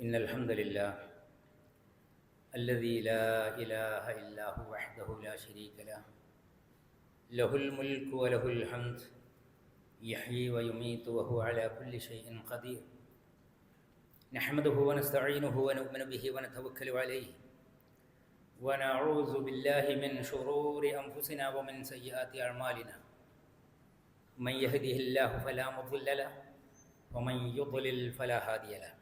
إن الحمد لله الذي لا إله إلا هو وحده لا شريك له. له الملك وله الحمد. يحيي ويميت وهو على كل شيء قدير. نحمده ونستعينه ونؤمن به ونتوكل عليه. ونعوذ بالله من شرور أنفسنا ومن سيئات أعمالنا. من يهده الله فلا مضل له ومن يضلل فلا هادي له.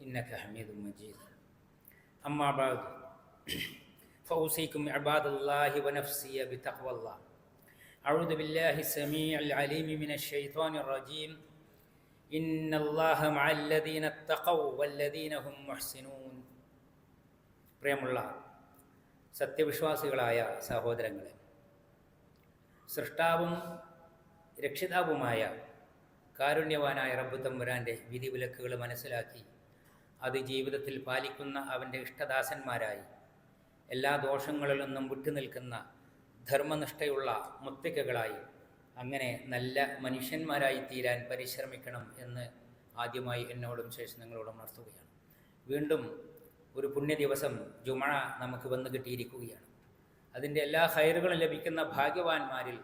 إنك حميد مجيد أما بعد فأوصيكم عباد الله ونفسي بتقوى الله أعوذ بالله السميع العليم من الشيطان الرجيم إن الله مع الذين اتقوا والذين هم محسنون പ്രിയമുള്ള സത്യവിശ്വാസികളായ സഹോദരങ്ങളെ സൃഷ്ടാവും രക്ഷിതാവുമായ കാരുണ്യവാനായ റബ്ബു തമ്പുരാൻ്റെ വിധിവിലക്കുകൾ മനസ്സിലാക്കി അത് ജീവിതത്തിൽ പാലിക്കുന്ന അവന്റെ ഇഷ്ടദാസന്മാരായി. എല്ലാ ദോഷങ്ങളിൽ നിന്നും വിട്ടുനിൽക്കുന്ന ധർമ്മനിഷ്ഠയുള്ള മുത്തക്കകളായി. അങ്ങനെ നല്ല മനുഷ്യന്മാരായി തീരാൻ പരിശ്രമിക്കണം എന്ന് ആദ്യമായി എന്നോടും ശേഷം നിങ്ങളോടും ഉണർത്തുകയാണ്. വീണ്ടും ഒരു പുണ്യ ദിവസം ജുമഴ നമുക്ക് വന്നു കിട്ടിയിരിക്കുകയാണ്. അതിന്റെ എല്ലാ ഹയറുകളും ലഭിക്കുന്ന ഭാഗ്യവാന്മാരിൽ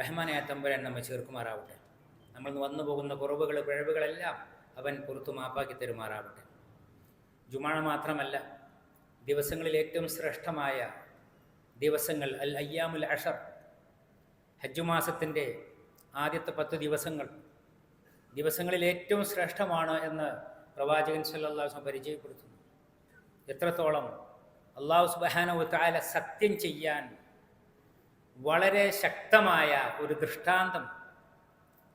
റഹ്മാനായ തമ്പുരാൻ നമ്മെ ചേർക്കുമാറാവട്ടെ. നമ്മൾ വന്നു പോകുന്ന കുറവുകൾ പിഴവുകളെല്ലാം അവൻ പുറത്തു മാപ്പാക്കി തരുമാറാവട്ടെ. ജുമാഴ മാത്രമല്ല ദിവസങ്ങളിൽ ഏറ്റവും ശ്രേഷ്ഠമായ ദിവസങ്ങൾ അൽ അയ്യാമുൽ അഷർ ഹജ്ജു മാസത്തിന്റെ ആദ്യത്തെ പത്ത് ദിവസങ്ങൾ. ദിവസങ്ങളിൽ ഏറ്റവും ശ്രേഷ്ഠമാണ് എന്ന് പ്രവാചകൻ സല്ലാസ് പരിചയപ്പെടുത്തുന്നു. എത്രത്തോളം അള്ളാഹു സുബാന ഉത്താല സത്യം ചെയ്യാൻ വളരെ ശക്തമായ ഒരു ദൃഷ്ടാന്തം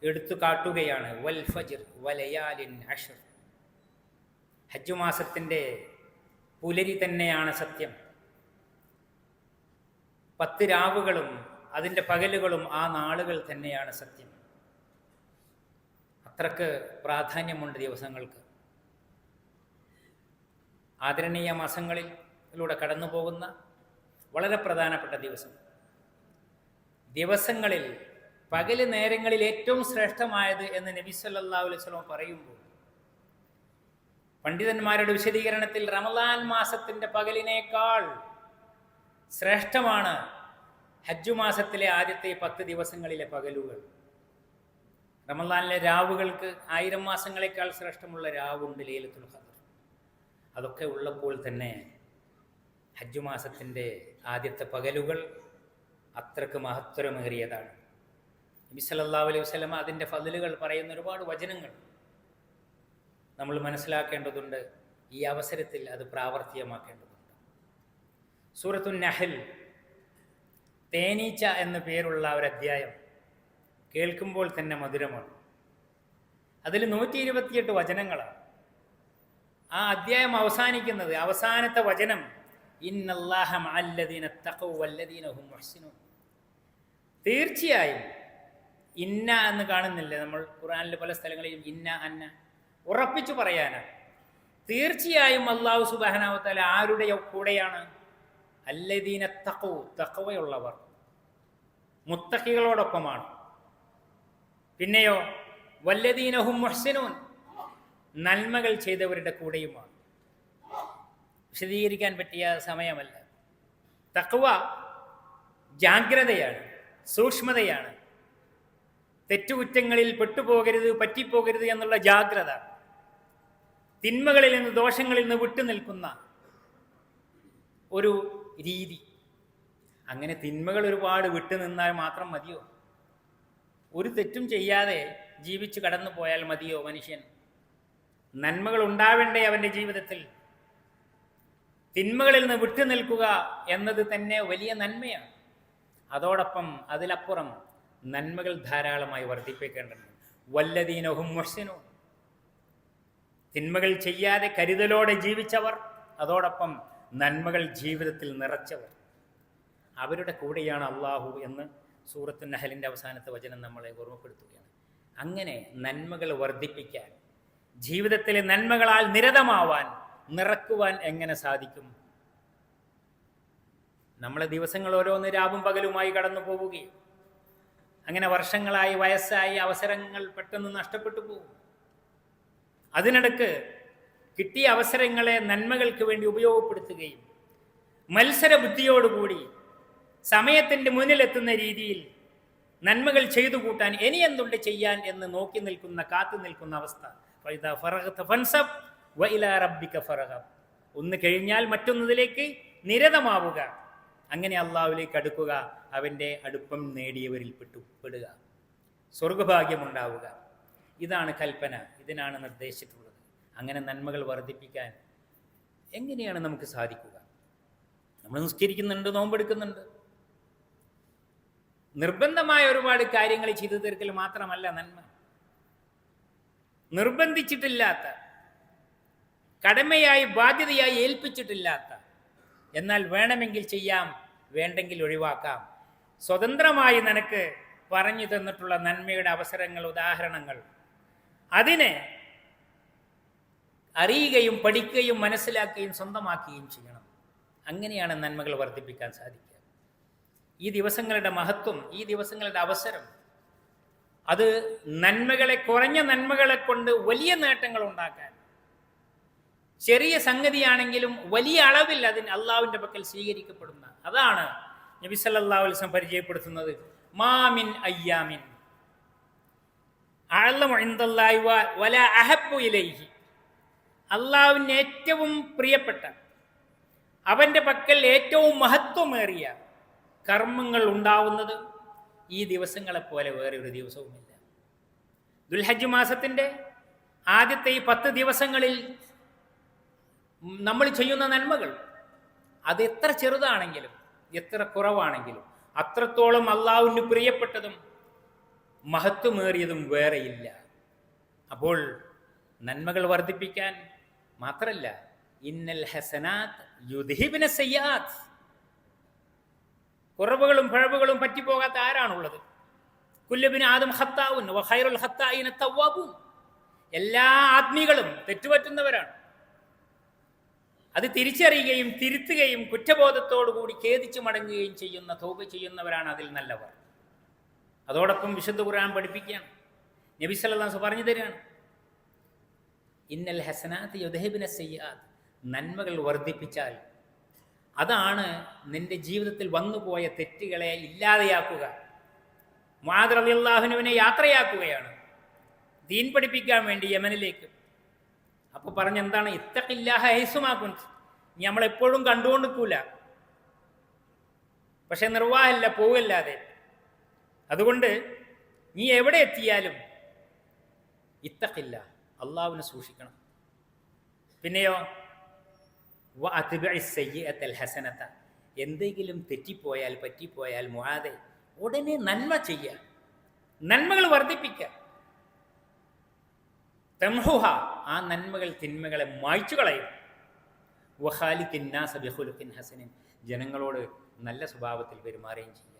എടുത്തു കാട്ടുകയാണ് വൽ ഫജിർ വലയാലിൻ അഷർ. ഹജ്ജു മാസത്തിന്റെ പുലരി തന്നെയാണ് സത്യം. പത്ത് രാവുകളും അതിന്റെ പകലുകളും ആ നാളുകൾ തന്നെയാണ് സത്യം. അത്രയ്ക്ക് പ്രാധാന്യമുണ്ട് ദിവസങ്ങൾക്ക്. ആദരണീയ മാസങ്ങളിലൂടെ കടന്നു പോകുന്ന വളരെ പ്രധാനപ്പെട്ട ദിവസം. ദിവസങ്ങളിൽ പകൽ നേരങ്ങളിൽ ഏറ്റവും ശ്രേഷ്ഠമായത് എന്ന് നബി സല്ലാ അലൈവലം പറയുമ്പോൾ പണ്ഡിതന്മാരുടെ വിശദീകരണത്തിൽ റമദാൻ മാസത്തിന്റെ പകലിനേക്കാൾ ശ്രേഷ്ഠമാണ് ഹജ്ജു മാസത്തിലെ ആദ്യത്തെ പത്ത് ദിവസങ്ങളിലെ പകലുകൾ. റമദാനിലെ രാവുകൾക്ക് ആയിരം മാസങ്ങളെക്കാൾ ശ്രേഷ്ഠമുള്ള രാവുണ്ട് ലീലത്തുൽ ഖദർ. അതൊക്കെ ഉള്ളപ്പോൾ തന്നെ ഹജ്ജു മാസത്തിന്റെ ആദ്യത്തെ പകലുകൾ അത്രയ്ക്ക് മഹത്വരമേറിയതാണ്. നബി സല്ലാ അലൈഹി വസ്ലമ അതിന്റെ ഫതിലുകൾ പറയുന്ന ഒരുപാട് വചനങ്ങൾ നമ്മൾ മനസ്സിലാക്കേണ്ടതുണ്ട്. ഈ അവസരത്തിൽ അത് പ്രാവർത്തികമാക്കേണ്ടതുണ്ട്. സൂറത്തു നഹൽ തേനീച്ച എന്ന പേരുള്ള ഒരു അധ്യായം കേൾക്കുമ്പോൾ തന്നെ മധുരമാണ്. അതിൽ നൂറ്റി ഇരുപത്തിയെട്ട് വചനങ്ങളാണ്. ആ അധ്യായം അവസാനിക്കുന്നത് അവസാനത്തെ വചനം തീർച്ചയായും ഇന്ന എന്ന് കാണുന്നില്ലേ നമ്മൾ? ഖുറാനിലെ പല സ്ഥലങ്ങളിലും ഇന്ന അന്ന. ഉറപ്പിച്ചു പറയാനാണ് തീർച്ചയായും അള്ളാഹു സുബാനാവത്തല ആരുടെ കൂടെയാണ്? അല്ലദീന തക്കവ് തക്കവയുള്ളവർ മുത്തക്കികളോടൊപ്പമാണ് പിന്നെയോ വല്ലദീനഹും മുഹ്സിനൂൻ നന്മകൾ ചെയ്തവരുടെ കൂടെയുമാണ്. വിശദീകരിക്കാൻ പറ്റിയ സമയമല്ല. തക്കവ ജാഗ്രതയാണ് സൂക്ഷ്മതയാണ്. തെറ്റുകുറ്റങ്ങളിൽ പെട്ടുപോകരുത് പറ്റിപ്പോകരുത് എന്നുള്ള ജാഗ്രത. തിന്മകളിൽ നിന്ന് ദോഷങ്ങളിൽ നിന്ന് വിട്ടുനിൽക്കുന്ന ഒരു രീതി. അങ്ങനെ തിന്മകൾ ഒരുപാട് വിട്ടു നിന്നാൽ മാത്രം മതിയോ? ഒരു തെറ്റും ചെയ്യാതെ ജീവിച്ചു കടന്നു പോയാൽ മതിയോ മനുഷ്യൻ? നന്മകൾ ഉണ്ടാവേണ്ടേ അവന്റെ ജീവിതത്തിൽ? തിന്മകളിൽ നിന്ന് വിട്ടു നിൽക്കുക എന്നത് തന്നെ വലിയ നന്മയാണ്. അതോടൊപ്പം അതിലപ്പുറം നന്മകൾ ധാരാളമായി വർദ്ധിപ്പിക്കേണ്ടതുണ്ട്. വല്ലതീനോഹും മുഹ്സിനോ തിന്മകൾ ചെയ്യാതെ കരുതലോടെ ജീവിച്ചവർ അതോടൊപ്പം നന്മകൾ ജീവിതത്തിൽ നിറച്ചവർ. അവരുടെ കൂടെയാണ് അള്ളാഹു എന്ന് സൂറത്ത് നഹലിന്റെ അവസാനത്തെ വചനം നമ്മളെ ഓർമ്മപ്പെടുത്തുകയാണ്. അങ്ങനെ നന്മകൾ വർദ്ധിപ്പിക്കാൻ ജീവിതത്തിലെ നന്മകളാൽ നിരതമാവാൻ നിറക്കുവാൻ എങ്ങനെ സാധിക്കും? നമ്മളെ ദിവസങ്ങൾ ഓരോന്ന് രാവും പകലുമായി കടന്നു പോവുകയും അങ്ങനെ വർഷങ്ങളായി വയസ്സായി അവസരങ്ങൾ പെട്ടെന്ന് നഷ്ടപ്പെട്ടു പോകും അതിനിടക്ക് കിട്ടിയ അവസരങ്ങളെ നന്മകൾക്ക് വേണ്ടി ഉപയോഗപ്പെടുത്തുകയും മത്സര ബുദ്ധിയോടുകൂടി സമയത്തിന്റെ മുന്നിലെത്തുന്ന രീതിയിൽ നന്മകൾ ചെയ്തു കൂട്ടാൻ ഇനി എന്തുണ്ട് ചെയ്യാൻ എന്ന് നോക്കി നിൽക്കുന്ന കാത്തു നിൽക്കുന്ന അവസ്ഥ. ഒന്ന് കഴിഞ്ഞാൽ മറ്റൊന്നതിലേക്ക് നിരതമാവുക. അങ്ങനെ അള്ളാഹുലേക്ക് അടുക്കുക അവന്റെ അടുപ്പം നേടിയവരിൽ പെട്ടു പെടുക സ്വർഗഭാഗ്യമുണ്ടാവുക ഇതാണ് കൽപ്പന. ഇതിനാണ് നിർദ്ദേശിച്ചിട്ടുള്ളത്. അങ്ങനെ നന്മകൾ വർദ്ധിപ്പിക്കാൻ എങ്ങനെയാണ് നമുക്ക് സാധിക്കുക? നമ്മൾ നിസ്കരിക്കുന്നുണ്ട് നോമ്പെടുക്കുന്നുണ്ട്. നിർബന്ധമായ ഒരുപാട് കാര്യങ്ങൾ ചെയ്തു തീർക്കൽ മാത്രമല്ല നന്മ. നിർബന്ധിച്ചിട്ടില്ലാത്ത കടമയായി ബാധ്യതയായി ഏൽപ്പിച്ചിട്ടില്ലാത്ത എന്നാൽ വേണമെങ്കിൽ ചെയ്യാം വേണ്ടെങ്കിൽ ഒഴിവാക്കാം. സ്വതന്ത്രമായി നിനക്ക് പറഞ്ഞു തന്നിട്ടുള്ള നന്മയുടെ അവസരങ്ങൾ ഉദാഹരണങ്ങൾ അതിനെ അറിയുകയും പഠിക്കുകയും മനസ്സിലാക്കുകയും സ്വന്തമാക്കുകയും ചെയ്യണം. അങ്ങനെയാണ് നന്മകൾ വർദ്ധിപ്പിക്കാൻ സാധിക്കുക. ഈ ദിവസങ്ങളുടെ മഹത്വം ഈ ദിവസങ്ങളുടെ അവസരം അത് നന്മകളെ കുറഞ്ഞ നന്മകളെ കൊണ്ട് വലിയ നേട്ടങ്ങൾ ഉണ്ടാക്കാൻ. ചെറിയ സംഗതിയാണെങ്കിലും വലിയ അളവിൽ അതിന് അള്ളാവിന്റെ പക്കൽ സ്വീകരിക്കപ്പെടുന്ന അതാണ് നബി വസല്ലം പരിചയപ്പെടുത്തുന്നത്. മാമിൻ അയ്യാമിൻ. ഇലൈഹി. അള്ളാവിന് ഏറ്റവും പ്രിയപ്പെട്ട അവന്റെ പക്കൽ ഏറ്റവും മഹത്വമേറിയ കർമ്മങ്ങൾ ഉണ്ടാവുന്നത് ഈ ദിവസങ്ങളെപ്പോലെ വേറെ ഒരു ദിവസവുമില്ല. ദുൽഹജ് മാസത്തിന്റെ ആദ്യത്തെ ഈ പത്ത് ദിവസങ്ങളിൽ നമ്മൾ ചെയ്യുന്ന നന്മകൾ അത് എത്ര ചെറുതാണെങ്കിലും എത്ര കുറവാണെങ്കിലും അത്രത്തോളം അള്ളാഹുവിന് പ്രിയപ്പെട്ടതും മഹത്വമേറിയതും വേറെയില്ല. അപ്പോൾ നന്മകൾ വർദ്ധിപ്പിക്കാൻ മാത്രല്ല ഇന്നൽ ഹസനാത്ത് യുധിബിന സയ്യാത്ത് കുറവുകളും പിഴവുകളും പറ്റിപ്പോകാത്ത ആരാണുള്ളത്? കുല്ലബിന് ആദം ഹത്താവുൻ വഹൈറുൽ ഹത്തായിന തവ്വാബും എല്ലാ ആത്മീകളും തെറ്റുപറ്റുന്നവരാണ്. അത് തിരിച്ചറിയുകയും തിരുത്തുകയും കുറ്റബോധത്തോടുകൂടി ഖേദിച്ചു മടങ്ങുകയും ചെയ്യുന്ന തോപ ചെയ്യുന്നവരാണ് അതിൽ നല്ലവർ. അതോടൊപ്പം വിശുദ്ധ ഖുർആൻ പഠിപ്പിക്കുകയാണ്. നബി സല്ലല്ലാഹു പറഞ്ഞു തരികയാണ്. ഇന്നൽ ഹസനാത്ത് യുദഹിബിന സയ്യാത്ത് നന്മകൾ വർദ്ധിപ്പിച്ചാൽ അതാണ് നിന്റെ ജീവിതത്തിൽ വന്നുപോയ തെറ്റുകളെ ഇല്ലാതെയാക്കുക. മുആദ് അള്ളാഹുനുവിനെ യാത്രയാക്കുകയാണ്. ദീൻ പഠിപ്പിക്കാൻ വേണ്ടി യമനിലേക്ക്. അപ്പോൾ പറഞ്ഞെന്താണ് ഇത്തക്കില്ലാഹ ഹൈസുമാക്കും നമ്മളെപ്പോഴും കണ്ടുകൊണ്ടിരിക്കൂല. പക്ഷെ നിർവാഹമില്ല പോവല്ലാതെ. അതുകൊണ്ട് നീ എവിടെ എത്തിയാലും ഇത്തക്കില്ല അള്ളാവിനെ സൂക്ഷിക്കണം. പിന്നെയോ ഹസനത്ത എന്തെങ്കിലും തെറ്റിപ്പോയാൽ പറ്റിപ്പോയാൽ മുഴാതെ ഉടനെ നന്മ ചെയ്യുക നന്മകൾ വർദ്ധിപ്പിക്കുക തംഹുഹ ആ നന്മകൾ തിന്മകളെ മായ്ച്ചു കളയും. ബിഹുലുക്കിൻ ഹസനിൻ ജനങ്ങളോട് നല്ല സ്വഭാവത്തിൽ പെരുമാറുകയും ചെയ്യുക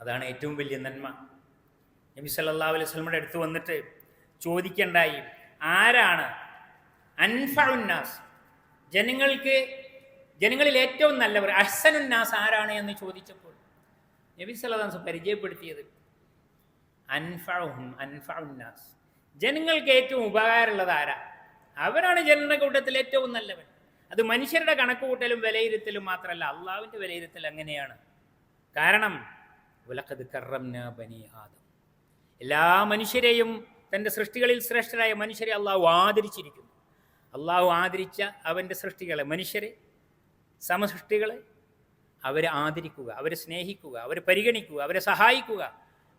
അതാണ് ഏറ്റവും വലിയ നന്മ. നബി സല്ലല്ലാഹു അലൈഹി വസല്ലമയുടെ അടുത്ത് വന്നിട്ട് ചോദിക്കണ്ടായി ആരാണ്? അൻഫഉന്നാസ് ജനങ്ങൾക്ക് ജനങ്ങളിൽ ഏറ്റവും നല്ലവർ അഹ്സനുന്നാസ് ആരാണ് എന്ന് ചോദിച്ചപ്പോൾ നബി വസല്ലം പരിചയപ്പെടുത്തിയത് അൻഫഉഹും അൻഫഉന്നാസ് ജനങ്ങൾക്ക് ഏറ്റവും ഉപകാരമുള്ളത് ആരാ? അവരാണ് ജനങ്ങളുടെ കൂട്ടത്തിൽ ഏറ്റവും നല്ലവൻ. അത് മനുഷ്യരുടെ കണക്കുകൂട്ടലും വിലയിരുത്തലും മാത്രമല്ല അള്ളാവിന്റെ വിലയിരുത്തൽ അങ്ങനെയാണ്. കാരണം ഉലക്കത് കറംന ബനി ആദം. എല്ലാ മനുഷ്യരെയും തന്റെ സൃഷ്ടികളിൽ ശ്രേഷ്ഠരായ മനുഷ്യരെ അള്ളാഹു ആദരിച്ചിരിക്കുന്നു. അള്ളാഹു ആദരിച്ച അവന്റെ സൃഷ്ടികളെ മനുഷ്യരെ സമസൃഷ്ടികളെ അവരെ ആദരിക്കുക അവരെ സ്നേഹിക്കുക അവരെ പരിഗണിക്കുക അവരെ സഹായിക്കുക.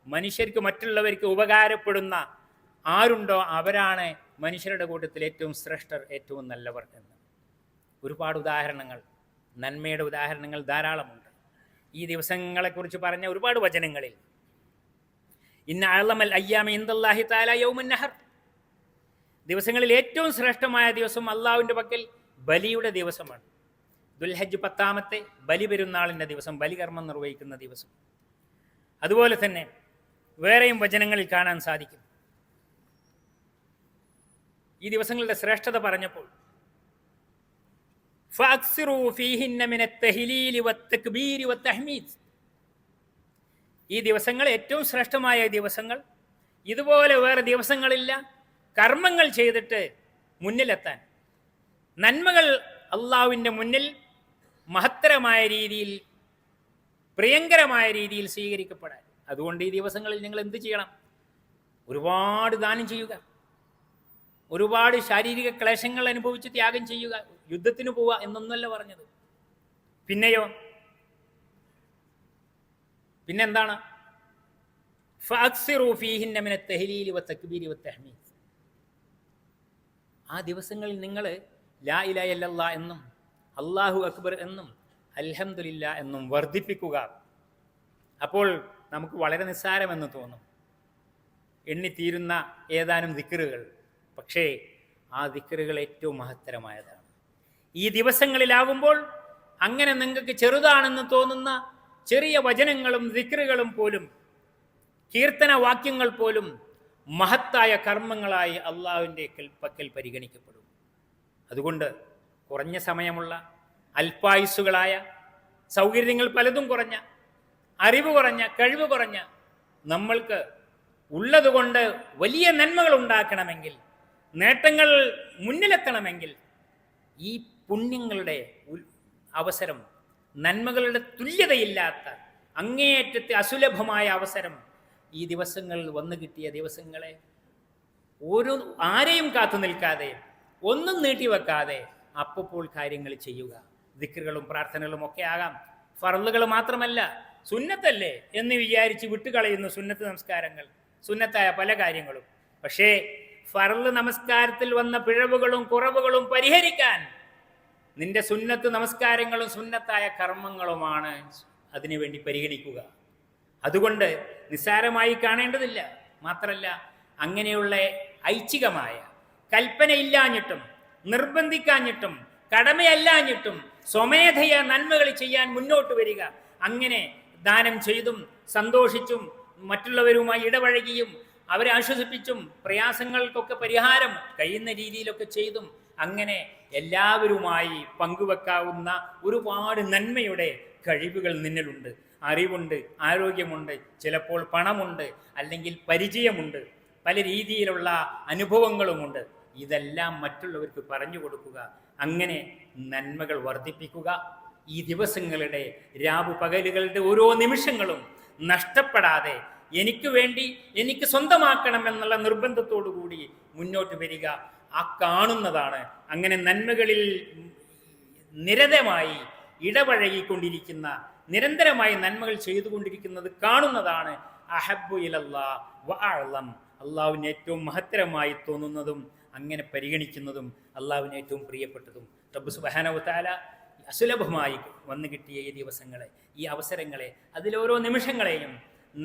മനുഷ്യർക്ക് മറ്റുള്ളവർക്ക് ഉപകാരപ്പെടുന്ന ആരുണ്ടോ അവരാണ് മനുഷ്യരുടെ കൂട്ടത്തിൽ ഏറ്റവും ശ്രേഷ്ഠർ ഏറ്റവും നല്ലവർ എന്ന്. ഒരുപാട് ഉദാഹരണങ്ങൾ നന്മയുടെ ഉദാഹരണങ്ങൾ ധാരാളമുണ്ട്. ഈ ദിവസങ്ങളെക്കുറിച്ച് പറഞ്ഞ ഒരുപാട് വചനങ്ങളിൽ. ഇന്ന അളമൽ അയ്യാമ ഇന്ദല്ലാഹി താല യൗമുൻ നഹർ. ദിവസങ്ങളിൽ ഏറ്റവും ശ്രേഷ്ഠമായ ദിവസം അള്ളാഹുവിന്റെ പക്കൽ ബലിയുടെ ദിവസമാണ്. ദുൽഹജ് പത്താമത്തെ ബലി പെരുന്നാളിന്റെ ദിവസം ബലികർമ്മം നിർവഹിക്കുന്ന ദിവസം. അതുപോലെ തന്നെ വേറെയും വചനങ്ങളിൽ കാണാൻ സാധിക്കും. ഈ ദിവസങ്ങളുടെ ശ്രേഷ്ഠത പറഞ്ഞപ്പോൾ ഈ ദിവസങ്ങൾ ഏറ്റവും ശ്രേഷ്ഠമായ ദിവസങ്ങൾ. ഇതുപോലെ വേറെ ദിവസങ്ങളില്ല. കർമ്മങ്ങൾ ചെയ്തിട്ട് മുന്നിലെത്താൻ. നന്മകൾ അള്ളാവിന്റെ മുന്നിൽ മഹത്തരമായ രീതിയിൽ പ്രിയങ്കരമായ രീതിയിൽ സ്വീകരിക്കപ്പെടാൻ. അതുകൊണ്ട് ഈ ദിവസങ്ങളിൽ നിങ്ങൾ എന്ത് ചെയ്യണം? ഒരുപാട് ദാനം ചെയ്യുക. ഒരുപാട് ശാരീരിക ക്ലേശങ്ങൾ അനുഭവിച്ച് ത്യാഗം ചെയ്യുക. യുദ്ധത്തിന് പോവുക എന്നൊന്നുമല്ല പറഞ്ഞത്. പിന്നെയോ? പിന്നെന്താണ്? ആ ദിവസങ്ങളിൽ നിങ്ങൾ ലാ എന്നും അള്ളാഹു അക്ബർ എന്നും അലഹമില്ല എന്നും വർദ്ധിപ്പിക്കുക. അപ്പോൾ നമുക്ക് വളരെ നിസ്സാരമെന്ന് തോന്നും. എണ്ണിത്തീരുന്ന ഏതാനും ദിക്കറുകൾ പക്ഷേ ആ ദിക്കറുകൾ ഏറ്റവും മഹത്തരമായതാണ്. ഈ ദിവസങ്ങളിലാകുമ്പോൾ അങ്ങനെ നിങ്ങൾക്ക് ചെറുതാണെന്ന് തോന്നുന്ന ചെറിയ വചനങ്ങളും ദിക്റുകളും പോലും കീർത്തന വാക്യങ്ങൾ പോലും മഹത്തായ കർമ്മങ്ങളായി അള്ളാഹുവിന്റെ കൽപ്പക്കൽ പരിഗണിക്കപ്പെടും. അതുകൊണ്ട് കുറഞ്ഞ സമയമുള്ള അല്പായുസ്സുകളായ സൗകര്യങ്ങൾ പലതും കുറഞ്ഞ അറിവ് കുറഞ്ഞ കഴിവ് കുറഞ്ഞ നമ്മൾക്ക് ഉള്ളതുകൊണ്ട് വലിയ നന്മകൾ ഉണ്ടാക്കണമെങ്കിൽ നേട്ടങ്ങൾ മുന്നിലെത്തണമെങ്കിൽ ഈ പുണ്യങ്ങളുടെ അവസരം നന്മകളുടെ തുല്യതയില്ലാത്ത അങ്ങേയറ്റത്തെ അസുലഭമായ അവസരം ഈ ദിവസങ്ങളിൽ വന്നു കിട്ടിയ ദിവസങ്ങളെ ഓരോ ആരെയും കാത്തു നിൽക്കാതെ ഒന്നും നീട്ടിവെക്കാതെ അപ്പോൾ കാര്യങ്ങൾ ചെയ്യുക. ദിക്കറുകളും പ്രാർത്ഥനകളും ഒക്കെ ആകാം. ഫറലുകൾ മാത്രമല്ല സുന്നത്തല്ലേ എന്ന് വിചാരിച്ച് വിട്ടുകളയുന്നു സുന്നത്ത് നമസ്കാരങ്ങൾ സുന്നത്തായ പല കാര്യങ്ങളും. പക്ഷേ ഫറൽ നമസ്കാരത്തിൽ വന്ന പിഴവുകളും കുറവുകളും പരിഹരിക്കാൻ നിന്റെ സുന്നത്ത് നമസ്കാരങ്ങളും സുന്നത്തായ കർമ്മങ്ങളുമാണ് അതിനുവേണ്ടി പരിഗണിക്കുക. അതുകൊണ്ട് നിസ്സാരമായി കാണേണ്ടതില്ല. മാത്രല്ല അങ്ങനെയുള്ള ഐച്ഛികമായ കൽപ്പനയില്ലാഞ്ഞിട്ടും നിർബന്ധിക്കാഞ്ഞിട്ടും കടമയല്ലാഞ്ഞിട്ടും സ്വമേധയ നന്മകൾ ചെയ്യാൻ മുന്നോട്ട് വരിക. അങ്ങനെ ദാനം ചെയ്തും സന്തോഷിച്ചും മറ്റുള്ളവരുമായി ഇടപഴകിയും അവരെ ആശ്വസിപ്പിച്ചും പ്രയാസങ്ങൾക്കൊക്കെ പരിഹാരം കഴിയുന്ന രീതിയിലൊക്കെ ചെയ്തും അങ്ങനെ എല്ലാവരുമായി പങ്കുവെക്കാവുന്ന ഒരുപാട് നന്മയുടെ കഴിവുകൾ നിന്നിലുണ്ട്. അറിവുണ്ട് ആരോഗ്യമുണ്ട് ചിലപ്പോൾ പണമുണ്ട് അല്ലെങ്കിൽ പരിചയമുണ്ട് പല രീതിയിലുള്ള അനുഭവങ്ങളുമുണ്ട്. ഇതെല്ലാം മറ്റുള്ളവർക്ക് പറഞ്ഞു കൊടുക്കുക. അങ്ങനെ നന്മകൾ വർദ്ധിപ്പിക്കുക. ഈ ദിവസങ്ങളുടെ രാവു പകലുകളുടെ ഓരോ നിമിഷങ്ങളും നഷ്ടപ്പെടാതെ എനിക്ക് വേണ്ടി എനിക്ക് സ്വന്തമാക്കണം എന്നുള്ള നിർബന്ധത്തോടു കൂടി മുന്നോട്ട് വരിക. ആ കാണുന്നതാണ്. അങ്ങനെ നന്മകളിൽ നിരതമായി ഇടപഴകിക്കൊണ്ടിരിക്കുന്ന നിരന്തരമായി നന്മകൾ ചെയ്തുകൊണ്ടിരിക്കുന്നത് കാണുന്നതാണ്. അഹബു ഇലല്ലാ വഅളം അള്ളാവിന് ഏറ്റവും മഹത്തരമായി തോന്നുന്നതും അങ്ങനെ പരിഗണിക്കുന്നതും അള്ളാവിന് ഏറ്റവും പ്രിയപ്പെട്ടതും. റബ്ബ് സുബാനവത്താല അസുലഭമായി വന്നു കിട്ടിയ ഈ ദിവസങ്ങളെ ഈ അവസരങ്ങളെ അതിലോരോ നിമിഷങ്ങളെയും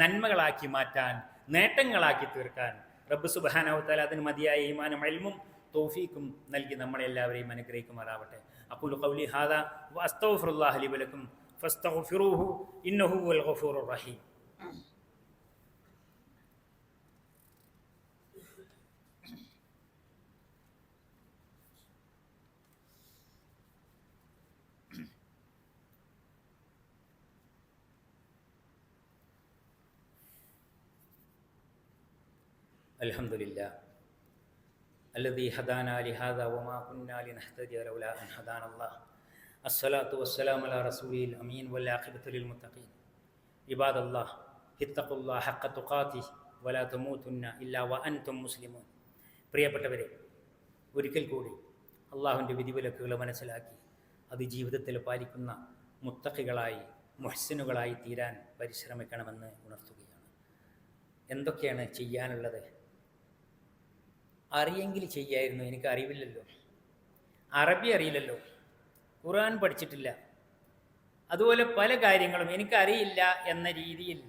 നന്മകളാക്കി മാറ്റാൻ നേട്ടങ്ങളാക്കി തീർക്കാൻ റബ്ബ് സുബാനവത്താല അതിന് മതിയായ ഈമാനം അൽമും തോഫീക്കും നൽകി നമ്മളെല്ലാവരെയും അനുഗ്രഹിക്കുമാറാവട്ടെ അപ്പോൾ കൗലി ഹാദ വസ്തൗഫുല്ലാഹ് ലി വലക്കും ഫസ്തഗ്ഫിറൂഹു ഇന്നഹു വൽ ഗഫൂറുർ റഹീം الحمد لله الذي هدانا لهذا وما كنا لنهتدي لولا അൻ هدانا الله അസ്സലാത്തു والسلام അലാ റസൂലിൽ അമീൻ വല്ല للمتقين മുത്തഖീൻ. الله اتقوا الله حق تقاته വലാ تموتن ഇല്ലാ വ അൻതും മുസ്ലിമൂൻ. പ്രിയപ്പെട്ടവരെ ഒരിക്കൽ കൂടി അള്ളാഹുവിന്റെ വിധിവിലക്കുകളെ മനസ്സിലാക്കി അത് ജീവിതത്തിൽ പാലിക്കുന്ന മുത്തഖികളായി മുഹസിനുകളായി തീരാൻ പരിശ്രമിക്കണമെന്ന് ഉണർത്തുകയാണ്. എന്തൊക്കെയാണ് ചെയ്യാനുള്ളത്? അറിയെങ്കിൽ ചെയ്യായിരുന്നു. എനിക്ക് അറിവില്ലല്ലോ. അറബി അറിയില്ലല്ലോ. ഖുർആൻ പഠിച്ചിട്ടില്ല. അതുപോലെ പല കാര്യങ്ങളും എനിക്കറിയില്ല എന്ന രീതിയിൽ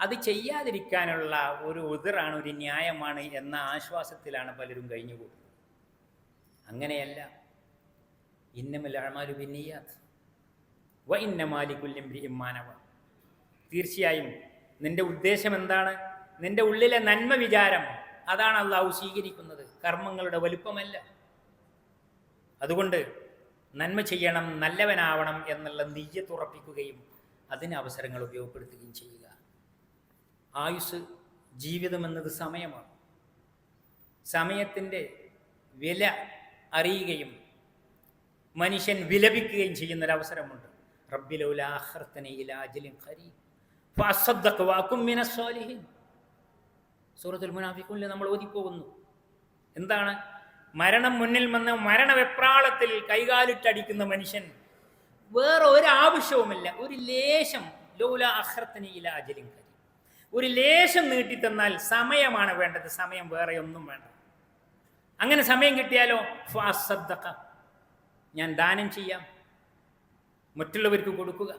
അത് ചെയ്യാതിരിക്കാനുള്ള ഒരു ഉതിറാണ് ഒരു ന്യായമാണ് എന്ന ആശ്വാസത്തിലാണ് പലരും കഴിഞ്ഞുകൂടുന്നത് അങ്ങനെയല്ല. ഇന്നമൽ അഴമാലു ബിന്നിയാത്ത്. വ ഇന്നമാലിക്കുല്യം മാനവ തീർച്ചയായും നിന്റെ ഉദ്ദേശം എന്താണ്? നിന്റെ ഉള്ളിലെ നന്മ വിചാരം അതാണ് അള്ളാഹു സ്വീകരിക്കുന്നത്. കർമ്മങ്ങളുടെ വലുപ്പമല്ല. അതുകൊണ്ട് നന്മ ചെയ്യണം നല്ലവനാവണം എന്നുള്ള നെയ്യത്തുറപ്പിക്കുകയും അതിന് അവസരങ്ങൾ ഉപയോഗപ്പെടുത്തുകയും ചെയ്യുക. ആയുസ് ജീവിതം എന്നത് സമയമാണ്. സമയത്തിന്റെ വില അറിയുകയും മനുഷ്യൻ വിലപിക്കുകയും ചെയ്യുന്നൊരവസരമുണ്ട്. റബ്ബിലൗലാഹർത്തനയിലാജലിൻ ഹരി ഫഅസ്സദ്ദഖ വാക്കും മിനസ് സ്വാലിഹീൻ സൂറത്തുൽ മുനാഫിഖൂനിൽ നമ്മൾ ഓതിപ്പോകുന്നു. എന്താണ്? മരണം മുന്നിൽ വന്ന് മരണവെപ്രാളത്തിൽ കൈകാലിട്ടടിക്കുന്ന മനുഷ്യൻ വേറെ ഒരു ആവശ്യവുമില്ല ഒരു ലേശം ലൗല അഹർത്തനിയില അജലിൻ കരീം. ഒരു ലേശം നീട്ടിത്തന്നാൽ സമയമാണ് വേണ്ടത്. സമയം വേറെ ഒന്നും വേണ്ട. അങ്ങനെ സമയം കിട്ടിയാലോ? ഫാസക്ക ഞാൻ ദാനം ചെയ്യാം. മറ്റുള്ളവർക്ക് കൊടുക്കുക.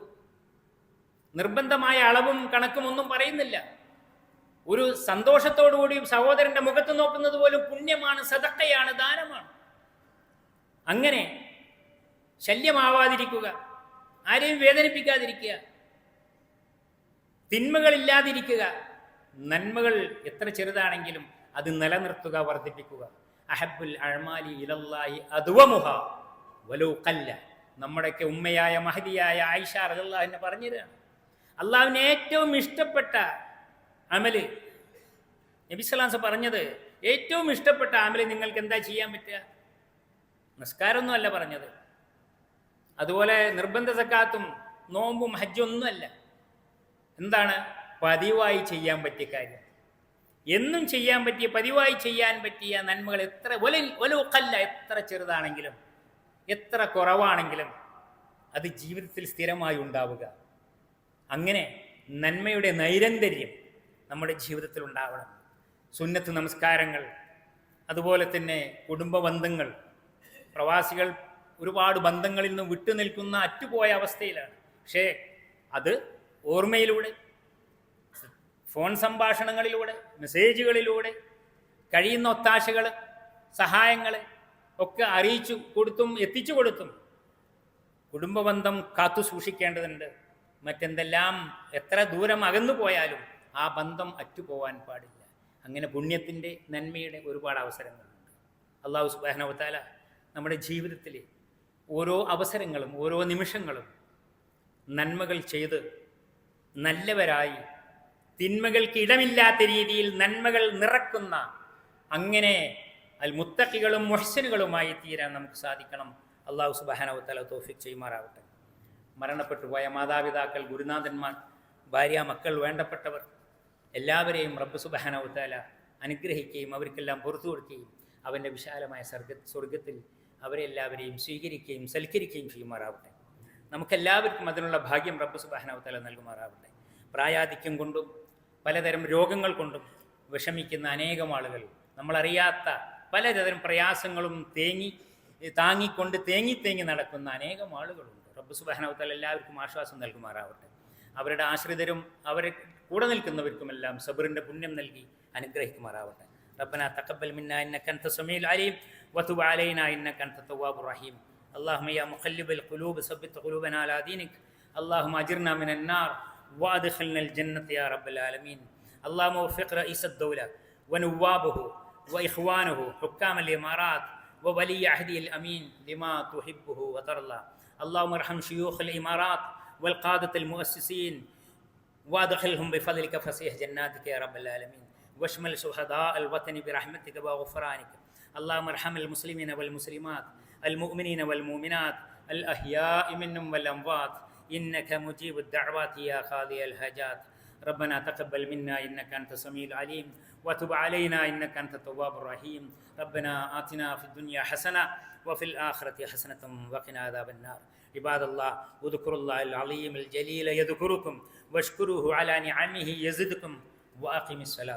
നിർബന്ധമായ അളവും കണക്കും ഒന്നും പറയുന്നില്ല. ഒരു സന്തോഷത്തോടുകൂടി സഹോദരന്റെ മുഖത്ത് നോക്കുന്നത് പോലും പുണ്യമാണ് സതക്കയാണ് ദാനമാണ്. അങ്ങനെ ശല്യമാവാതിരിക്കുക ആരെയും വേദനിപ്പിക്കാതിരിക്കുക തിന്മകളില്ലാതിരിക്കുക നന്മകൾ എത്ര ചെറുതാണെങ്കിലും അത് നിലനിർത്തുക വർദ്ധിപ്പിക്കുക. അഹബുൽ അഴമാലി ഇലല്ലായി അതുവമുഹ വലോ കല്ല നമ്മുടെയൊക്കെ ഉമ്മയായ മഹതിയായ ആയിഷ റഹ്ലാഹിനെ പറഞ്ഞു തരാണ് അള്ളാഹുവിന് ഏറ്റവും ഇഷ്ടപ്പെട്ട അമൽ നബിസ്ലാംസ് പറഞ്ഞത് ഏറ്റവും ഇഷ്ടപ്പെട്ട അമൽ നിങ്ങൾക്ക് എന്താ ചെയ്യാൻ പറ്റുക? നിസ്കാരമൊന്നുമല്ല പറഞ്ഞത്. അതുപോലെ നിർബന്ധ സക്കാത്തും നോമ്പും ഹജ്ജൊന്നും അല്ല എന്താണ്? പതിവായി ചെയ്യാൻ പറ്റിയ കാര്യം. എന്നും ചെയ്യാൻ പറ്റിയ പതിവായി ചെയ്യാൻ പറ്റിയ നന്മകൾ എത്ര ഒല ഒലുക്കല്ല എത്ര ചെറുതാണെങ്കിലും എത്ര കുറവാണെങ്കിലും അത് ജീവിതത്തിൽ സ്ഥിരമായി ഉണ്ടാവുക. അങ്ങനെ നന്മയുടെ നൈരന്തര്യം നമ്മുടെ ജീവിതത്തിൽ ഉണ്ടാവണം സുന്നത്ത് നമസ്കാരങ്ങൾ അതുപോലെ തന്നെ കുടുംബ ബന്ധങ്ങൾ. പ്രവാസികൾ ഒരുപാട് ബന്ധങ്ങളിൽ നിന്ന് വിട്ടുനിൽക്കുന്ന അറ്റുപോയ അവസ്ഥയിലാണ്. പക്ഷേ അത് ഓർമ്മയിലൂടെ ഫോൺ സംഭാഷണങ്ങളിലൂടെ മെസ്സേജുകളിലൂടെ കഴിയുന്ന ഒത്താശകൾ സഹായങ്ങൾ ഒക്കെ അറിയിച്ചു കൊടുത്തും എത്തിച്ചു കൊടുത്തും കുടുംബബന്ധം കാത്തു സൂക്ഷിക്കേണ്ടതുണ്ട്. മറ്റെന്തെല്ലാം എത്ര ദൂരം അകന്നു പോയാലും ആ ബന്ധം അറ്റുപോവാൻ പാടില്ല. അങ്ങനെ പുണ്യത്തിന്റെ നന്മയുടെ ഒരുപാട് അവസരങ്ങളുണ്ട്. അള്ളാഹു സുബാനവത്താല നമ്മുടെ ജീവിതത്തിൽ ഓരോ അവസരങ്ങളും ഓരോ നിമിഷങ്ങളും നന്മകൾ ചെയ്ത് നല്ലവരായി തിന്മകൾക്ക് ഇടമില്ലാത്ത രീതിയിൽ നന്മകൾ നിറക്കുന്ന അങ്ങനെ അൽ മുത്തക്കികളും മൊഹ്സനുകളുമായി തീരാൻ നമുക്ക് സാധിക്കണം. അള്ളാഹു സുബാനവത്തല തോഫിക് ചെയ്യുമാറാവട്ടെ. മരണപ്പെട്ടു പോയ മാതാപിതാക്കൾ ഗുരുനാഥന്മാർ ഭാര്യ മക്കൾ വേണ്ടപ്പെട്ടവർ എല്ലാവരെയും റബ്ബ് സുബാനവത്തല അനുഗ്രഹിക്കുകയും അവർക്കെല്ലാം പുറത്തു കൊടുക്കുകയും അവന്റെ വിശാലമായ സ്വർഗ സ്വർഗത്തിൽ അവരെ എല്ലാവരെയും സ്വീകരിക്കുകയും സൽക്കരിക്കുകയും ചെയ്യുമാറാവട്ടെ. നമുക്കെല്ലാവർക്കും അതിനുള്ള ഭാഗ്യം റബ്ബ് സുബാനവത്തല നൽകുമാറാവട്ടെ. പ്രായാധിക്യം കൊണ്ടും പലതരം രോഗങ്ങൾ കൊണ്ടും വിഷമിക്കുന്ന അനേകം ആളുകൾ നമ്മളറിയാത്ത പലതരം പ്രയാസങ്ങളും തേങ്ങി താങ്ങിക്കൊണ്ട് തേങ്ങി തേങ്ങി നടക്കുന്ന അനേകം ആളുകളുണ്ട്. റബ്ബ് സുബാനവത്തൽ എല്ലാവർക്കും ആശ്വാസം നൽകുമാറാവട്ടെ. അവരുടെ ആശ്രിതരും അവരെ കൂടെ നിൽക്കുന്നവർക്കുമെല്ലാം സബറിൻ്റെ പുണ്യം നൽകി അനുഗ്രഹിക്കുമാറാവട്ടെ ربنا تقبل منا انك انت السميع العليم وتب علينا انك انت التواب الرحيم اللهم يا مقلب القلوب ثبت قلوبنا على دينك اللهم اجرنا من النار وادخلنا الجنه يا رب العالمين اللهم وفق رئيس الدوله ونوابه واخوانه حكام الامارات وولي عهده الامين لما تحبه وترضى اللهم ارحم شيوخ الامارات والقاده المؤسسين وادخلهم بفضلك فسيح جناتك يا رب العالمين. واشمل شهداء الوطن برحمتك وغفرانك. اللهم ارحم المسلمين والمسلمات المؤمنين والمؤمنات الأحياء منهم والأموات. إنك مجيب الدعوات يا قاضي الحاجات. ربنا تقبل منا إنك أنت السميع العليم. وتب علينا إنك أنت التواب الرحيم. ربنا آتنا في الدنيا حسنة وفي الآخرة حسنة وقنا عذاب النار. عباد الله اذكروا الله العظيم الجليل يذكركم. واشكروه على نعمه يزدكم وأقم الصلاة.